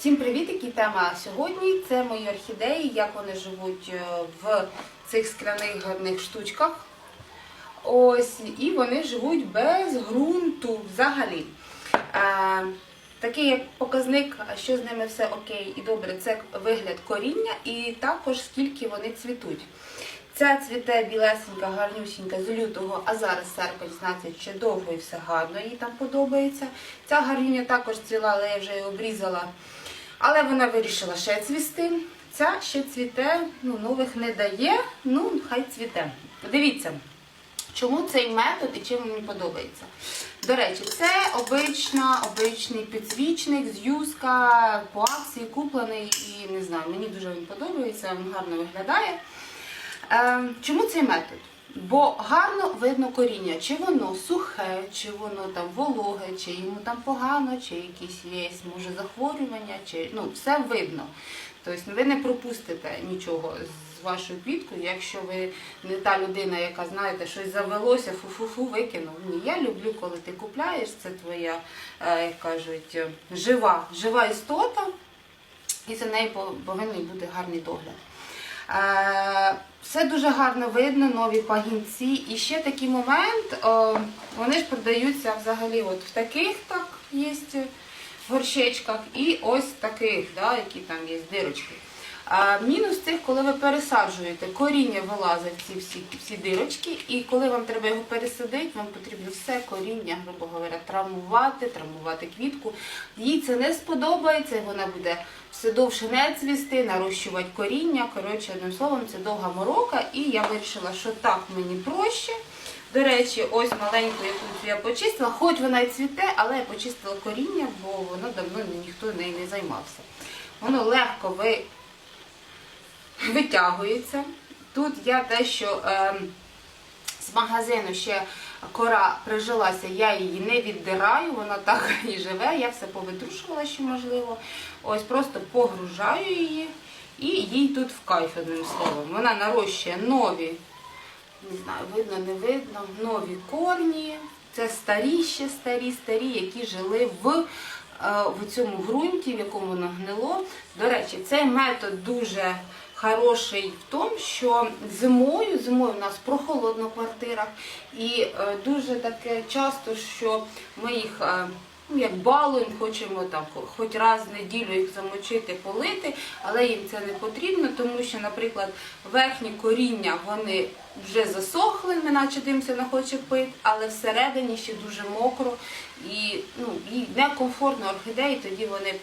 Всім привіт, які тема сьогодні. Це мої орхідеї, як вони живуть е, в цих скляних гарних штучках. Ось, і вони живуть без ґрунту взагалі. Е, такий як показник, що з ними все окей і добре, це вигляд коріння і також скільки вони цвітуть. Ця цвіте білесенька, гарнюсінька з лютого, а зараз серпень, значить, ще довго і все гарно, їй там подобається. Ця гарнюня також цвіла, але я вже її обрізала. Але вона вирішила ще цвісти. Ця ще цвіте, ну, нових не дає, ну хай цвіте. Дивіться, чому цей метод і чим мені подобається. До речі, це обична, обичний підсвічник з юска по акції куплений і не знаю, мені дуже він подобається, він гарно виглядає. Е, чому цей метод? Бо гарно видно коріння, чи воно сухе, чи воно там вологе, чи йому там погано, чи якісь є може захворювання, чи ну все видно. Тобто ви не пропустите нічого з вашою квіткою, якщо ви не та людина, яка знаєте, щось завелося, фу-фу-фу, викинув. Ні, я люблю, коли ти купляєш, це твоя, е, як кажуть, жива, жива істота, і за нею повинен бути гарний догляд. Е, Все дуже гарно видно, нові пагінці. І ще такий момент, вони ж продаються взагалі от в таких так є горщечках і ось таких, да, які там є дирочки. Мінус цих, коли ви пересаджуєте, коріння вилазить ці всі, всі дирочки, і коли вам треба його пересадити, вам потрібно все коріння, грубо говоря, травмувати, травмувати квітку. Їй це не сподобається, вона буде все довше не цвісти, нарощувати коріння. Коротше, одним словом, це довга морока, і я вирішила, що так мені проще. До речі, ось маленьку яку я почистила, хоч вона і цвіте, але я почистила коріння, бо воно давно ніхто нею не займався. Воно легко ви витягується. Тут я дещо е, з магазину ще кора прижилася, я її не віддираю, вона так і живе, я все повитрушувала, що можливо. Ось просто погружаю її і їй тут в кайф, одним словом. Вона нарощує нові, не знаю, видно, не видно, нові корні. Це старі ще старі, старі, які жили в е, в цьому ґрунті, в якому воно гнило. До речі, цей метод дуже хороший в тому, що зимою, зимою в нас прохолодно в квартирах, і е, дуже таке часто, що ми їх. е, Ну, як балуємо, хочемо там хоч раз в неділю їх замочити, полити, але їм це не потрібно, тому що, наприклад, верхні коріння вони вже засохли, ми наче дивимося, не хоче пити, але всередині ще дуже мокро і ну, їй некомфортно орхідеї, тоді вони